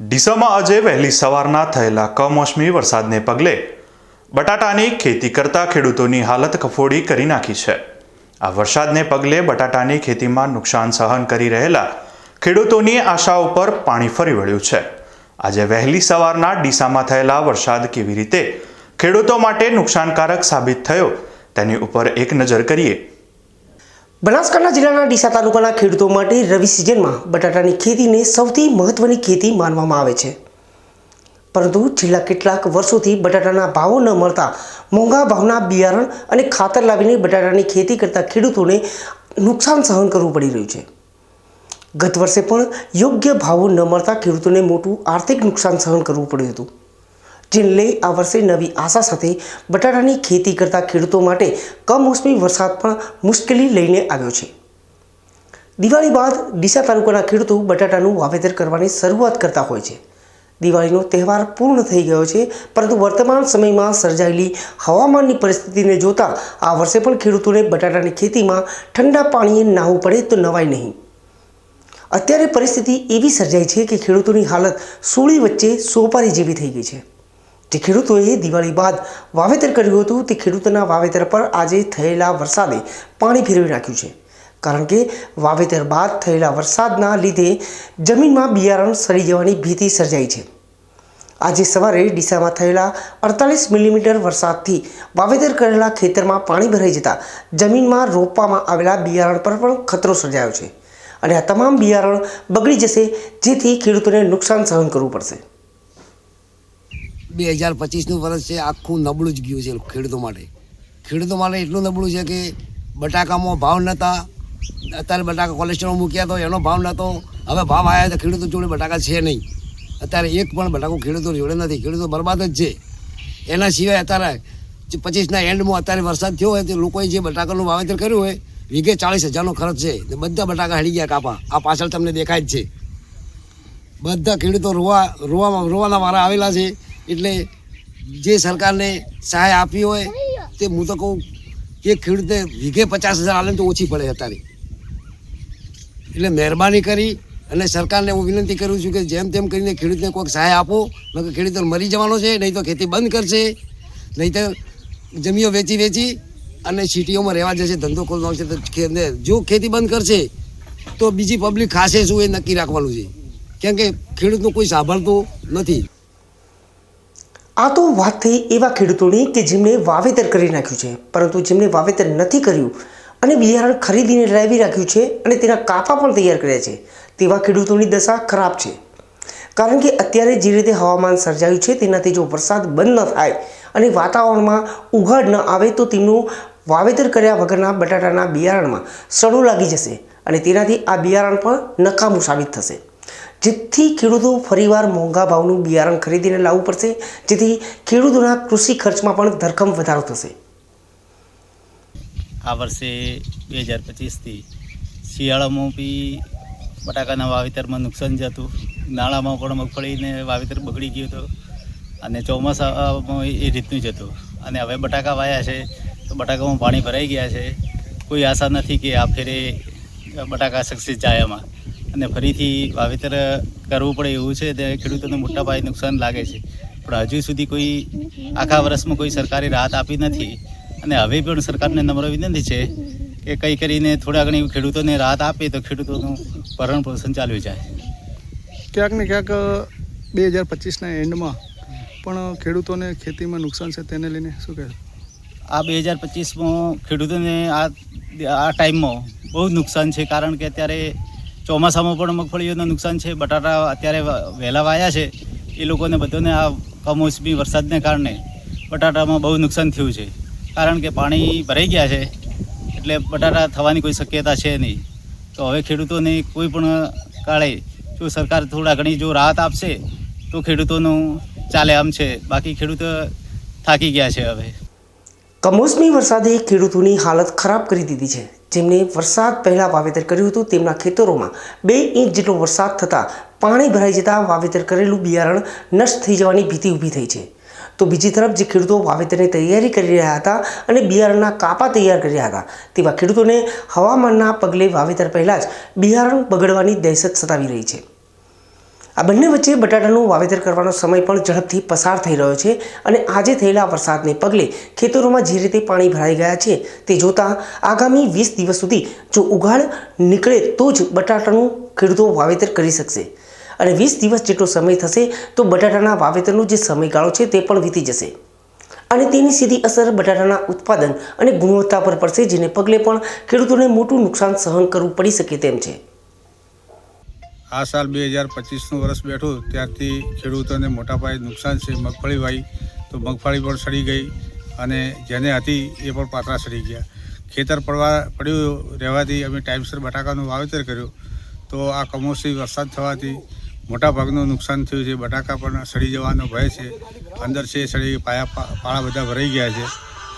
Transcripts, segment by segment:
ડીસામાં આજે વહેલી સવારના થયેલા કમોસમી વરસાદને પગલે બટાટાની ખેતી કરતા ખેડૂતોની હાલત કફોડી કરી નાખી છે. આ વરસાદને પગલે બટાટાની ખેતીમાં નુકસાન સહન કરી રહેલા ખેડૂતોની આશા ઉપર પાણી ફરી વળ્યું છે. આજે વહેલી સવારના ડીસામાં થયેલા વરસાદ કેવી રીતે ખેડૂતો માટે નુકસાનકારક સાબિત થયો તેની ઉપર એક નજર કરીએ. બનાસકાંઠા જિલ્લાના ડીસા તાલુકાના ખેડૂતો માટે રવિ સિઝનમાં બટાટાની ખેતીને સૌથી મહત્વની ખેતી માનવામાં આવે છે. પરંતુ છેલ્લા કેટલાક વર્ષોથી બટાટાના ભાવો ન મળતા મોંઘા ભાવના બિયારણ અને ખાતર લાવીને બટાટાની ખેતી કરતા ખેડૂતોને નુકસાન સહન કરવું પડી રહ્યું છે. ગત વર્ષે પણ યોગ્ય ભાવો ન મળતા ખેડૂતોને મોટું આર્થિક નુકસાન સહન કરવું પડ્યું હતું. જેને લઈ આ વર્ષે નવી આશા સાથે બટાટાની ખેતી કરતા ખેડૂતો માટે કમોસમી વરસાદ પણ મુશ્કેલી લઈને આવ્યો છે. દિવાળી બાદ ડીસા તાલુકાના ખેડૂતો બટાટાનું વાવેતર કરવાની શરૂઆત કરતા હોય છે. દિવાળીનો તહેવાર પૂર્ણ થઈ ગયો છે, પરંતુ વર્તમાન સમયમાં સર્જાયેલી હવામાનની પરિસ્થિતિને જોતા આ વર્ષે પણ ખેડૂતોને બટાટાની ખેતીમાં ઠંડા પાણીએ નાહવું પડે તો નવાય નહીં. અત્યારે પરિસ્થિતિ એવી સર્જાઈ છે કે ખેડૂતોની હાલત સૂળી વચ્ચે સોપારી જેવી થઈ ગઈ છે. જે ખેડૂતોએ દિવાળી બાદ વાવેતર કર્યું હતું, તે ખેડૂતોના વાવેતર પર આજે થયેલા વરસાદે પાણી ફેરવી નાખ્યું છે. કારણ કે વાવેતર બાદ થયેલા વરસાદના લીધે જમીનમાં બિયારણ સરી જવાની ભીતિ સર્જાઈ છે. આજે સવારે ડીસામાં થયેલા અડતાલીસ મિલીમીટર વરસાદથી વાવેતર કરેલા ખેતરમાં પાણી ભરાઈ જતાં જમીનમાં રોપવામાં આવેલા બિયારણ પર પણ ખતરો સર્જાયો છે. અને આ તમામ બિયારણ બગડી જશે, જેથી ખેડૂતોને નુકસાન સહન કરવું પડશે. બે હજાર પચીસનું વર્ષ છે, આખું નબળું જ ગયું છે ખેડૂતો માટે. ખેડૂતો માટે એટલું નબળું છે કે બટાકામાં ભાવ નહોતા. અત્યારે બટાકા કોલેસ્ટ્રોલ મૂક્યા તો એનો ભાવ નહોતો. હવે ભાવ આવ્યા તો ખેડૂતો જોડે બટાકા છે નહીં. અત્યારે એક પણ બટાકો ખેડૂતો જોડે નથી. ખેડૂતો બરબાદ જ છે. એના સિવાય અત્યારે પચીસના એન્ડમાં અત્યારે વરસાદ થયો હોય તો લોકોએ જે બટાકાનું વાવેતર કર્યું હોય, વીઘે ચાળીસ હજારનો ખર્ચ છે. બધા બટાકા હળી ગયા કાપા. આ પાછળ તમને દેખાય જ છે. બધા ખેડૂતો રોવા, રોવામાં, રોવાના વારા આવેલા છે. એટલે જે સરકારને સહાય આપી હોય તે હું તો કહું કે ખેડૂતે વીઘે પચાસ હજાર આલે તો ઓછી પડે અત્યારે. એટલે મહેરબાની કરી અને સરકારને હું વિનંતી કરું છું કે જેમ તેમ કરીને ખેડૂતને કોઈક સહાય આપો, નકર ખેડૂતો મરી જવાનો છે, નહીં તો ખેતી બંધ કરશે, નહીં તો જમીઓ વેચી વેચી અને સિટીઓમાં રહેવા જશે, ધંધો ખોલવાનો છે, તો જો ખેતી બંધ કરશે, તો બીજી પબ્લિક ખાશે શું એ નક્કી રાખવાનું છે. કેમ કે ખેડૂતનું કોઈ સાંભળતું નથી. આ તો વાત થઈ એવા ખેડૂતોની કે જેમણે વાવેતર કરી નાખ્યું છે. પરંતુ જેમણે વાવેતર નથી કર્યું અને બિયારણ ખરીદીને લાવી રાખ્યું છે અને તેના કાપા પણ તૈયાર કર્યા છે, તેવા ખેડૂતોની દશા ખરાબ છે. કારણ કે અત્યારે જે રીતે હવામાન સર્જાયું છે, તેનાથી જો વરસાદ બંધ ન થાય અને વાતાવરણમાં ઉઘાડ ન આવે, તો તેમનું વાવેતર કર્યા વગરના બટાટાના બિયારણમાં સડો લાગી જશે અને તેનાથી આ બિયારણ પણ નકામું સાબિત થશે. જેથી ખેડૂતો ફરીવાર મોંઘા ભાવનું બિયારણ ખરીદીને લાવવું પડશે, જેથી ખેડૂતોના કૃષિ ખર્ચમાં પણ ધરખમ વધારો થશે. આ વર્ષે બે હજાર પચીસથી શિયાળામાં બી બટાકાના વાવેતરમાં નુકસાન જતું. નાળામાં પણ મગફળીને વાવેતર બગડી ગયું હતું અને ચોમાસામાં એ રીતનું જ હતું. અને હવે બટાકા વાયા છે, તો બટાકામાં પાણી ભરાઈ ગયા છે. કોઈ આશા નથી કે આ ફેરે બટાકા સક્સેસ જાય એમાં અને ફરીથી વાવેતર કરવું પડે એવું છે તે ખેડૂતોને મોટા પાયે નુકસાન લાગે છે. પણ હજુ સુધી કોઈ આખા વર્ષમાં કોઈ સરકારે રાહત આપી નથી અને હવે પણ સરકારને નમ્ર વિનંતી છે કે કંઈ કરીને થોડા ઘણી ખેડૂતોને રાહત આપે તો ખેડૂતોનું ભરણ પોષણ ચાલ્યું જાય. ક્યાંક ને ક્યાંક બે હજાર પચીસના એન્ડમાં પણ ખેડૂતોને ખેતીમાં નુકસાન છે તેને લઈને શું કહે? આ બે હજાર પચીસમાં ખેડૂતોને આ આ ટાઈમમાં બહુ નુકસાન છે કારણ કે અત્યારે ચોમાસામાં પણ મગફળીઓનું નુકસાન છે, બટાટા અત્યારે વહેલા વાયા છે, એ લોકોને બધાને આ કમોસમી વરસાદને કારણે બટાટામાં બહુ નુકસાન થયું છે. કારણ કે પાણી ભરાઈ ગયા છે, એટલે બટાટા થવાની કોઈ શક્યતા છે નહીં. તો હવે ખેડૂતોને કોઈ પણ કાળે જો સરકાર થોડા ઘણી જો રાહત આપશે, તો ખેડૂતોનું ચાલે આમ છે. બાકી ખેડૂતો થાકી ગયા છે હવે. કમોસમી વરસાદે ખેડૂતોની હાલત ખરાબ કરી દીધી છે. જેમને વરસાદ પહેલાં વાવેતર કર્યું હતું, તેમના ખેતરોમાં બે ઇંચ જેટલો વરસાદ થતાં પાણી ભરાઈ જતાં વાવેતર કરેલું બિયારણ નષ્ટ થઈ જવાની ભીતિ ઊભી થઈ છે. તો બીજી તરફ જે ખેડૂતો વાવેતરની તૈયારી કરી રહ્યા હતા અને બિયારણના કાપા તૈયાર કરી રહ્યા હતા, તેવા ખેડૂતોને હવામાનના પગલે વાવેતર પહેલાં જ બિયારણ બગડવાની દહેશત સતાવી રહી છે. આ બંને વચ્ચે બટાટાનું વાવેતર કરવાનો સમય પણ ઝડપથી પસાર થઈ રહ્યો છે અને આજે થયેલા વરસાદને પગલે ખેતરોમાં જે રીતે પાણી ભરાઈ ગયા છે તે જોતાં આગામી વીસ દિવસ સુધી જો ઉઘાડ નીકળે તો જ બટાટાનું ખેડૂતો વાવેતર કરી શકશે. અને વીસ દિવસ જેટલો સમય થશે તો બટાટાના વાવેતરનો જે સમયગાળો છે તે પણ વીતી જશે. અને તેની સીધી અસર બટાટાના ઉત્પાદન અને ગુણવત્તા પર પડશે, જેને પગલે પણ ખેડૂતોને મોટું નુકસાન સહન કરવું પડી શકે તેમ છે. આ સાલ બે હજાર પચીસનું વર્ષ બેઠું, ત્યારથી ખેડૂતોને મોટા પાયે નુકસાન છે મગફળી વાઈ. તો મગફળી પણ સડી ગઈ અને જેને હતી એ પણ પાતળા સડી ગયા. ખેતર પડવા પડ્યું રહેવાથી અમે ટાઈમસર બટાકાનું વાવેતર કર્યું. તો આ કમોસમી વરસાદ થવાથી મોટાભાગનું નુકસાન થયું છે. બટાકા પણ સડી જવાનો ભય છે. અંદર છે સડી, પાયા પાળા બધા ભરાઈ ગયા છે.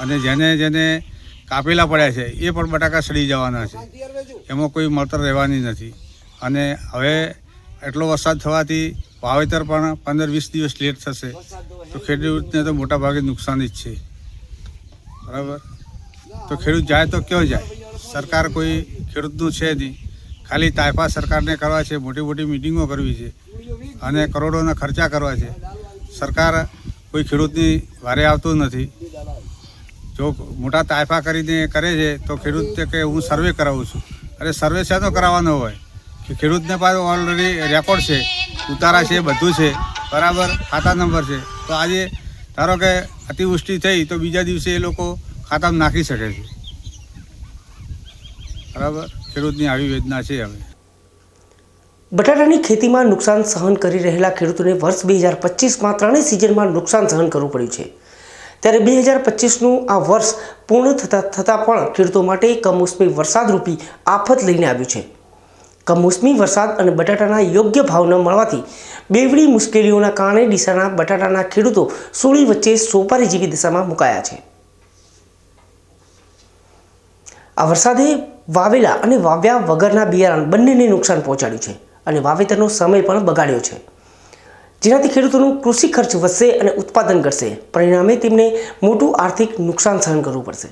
અને જેને જેને કાપેલા પડ્યા છે, એ પણ બટાકા સડી જવાના છે. એમાં કોઈ મળતર રહેવાની નથી. અને હવે એટલો વરસાદ થવાથી વાવેતર પણ પંદર વીસ દિવસ લેટ થશે. તો ખેડૂતને તો મોટા ભાગે નુકસાન જ છે. બરાબર? તો ખેડૂત જાય તો ક્યાં જાય? સરકાર કોઈ ખેડૂતનું છે નહીં. ખાલી તાયફા સરકારને કરવા છે, મોટી મોટી મિટિંગો કરવી છે અને કરોડોના ખર્ચા કરવા છે. સરકાર કોઈ ખેડૂતની વારે આવતું નથી. જો મોટા તાયફા કરીને કરે છે, તો ખેડૂત કે હું સર્વે કરાવું છું. અરે સર્વે શાનો કરાવવાનો હોય? ખેડૂતને પાસે ઓલરેડી રેકોર્ડ છે, ઉતારા છે, બધું છે, બરાબર, ખાતા નંબર છે. તો આજે ધારો કે અતિવૃષ્ટિ થઈ, તો બીજા દિવસે એ લોકો ખાતામાં નાખી શકે છે. બરાબર? ખેડૂતની આવી વેદના છે હવે. બટાટાની ખેતીમાં નુકસાન સહન કરી રહેલા ખેડૂતોને વર્ષ બે હજાર પચીસમાં ત્રણેય સિઝનમાં નુકસાન સહન કરવું પડ્યું છે. ત્યારે બે હજાર પચીસનું આ વર્ષ પૂર્ણ થતાં થતાં પણ ખેડૂતો માટે કમોસમી વરસાદરૂપી આફત લઈને આવ્યું છે. કમોસમી વરસાદ અને બટાટાના યોગ્ય ભાવ ન મળવાથી બેવડી મુશ્કેલીઓના કારણે ડીસાના બટાટાના ખેડૂતો સોળી વચ્ચે સોપારી જેવી દશામાં મુકાયા છે. આ વરસાદે વાવેલા અને વાવ્યા વગરના બિયારણ બંનેને નુકસાન પહોંચાડ્યું છે અને વાવેતરનો સમય પણ બગાડ્યો છે. જેનાથી ખેડૂતોનું કૃષિ ખર્ચ વધશે અને ઉત્પાદન ઘટશે. પરિણામે તેમને મોટું આર્થિક નુકસાન સહન કરવું પડશે.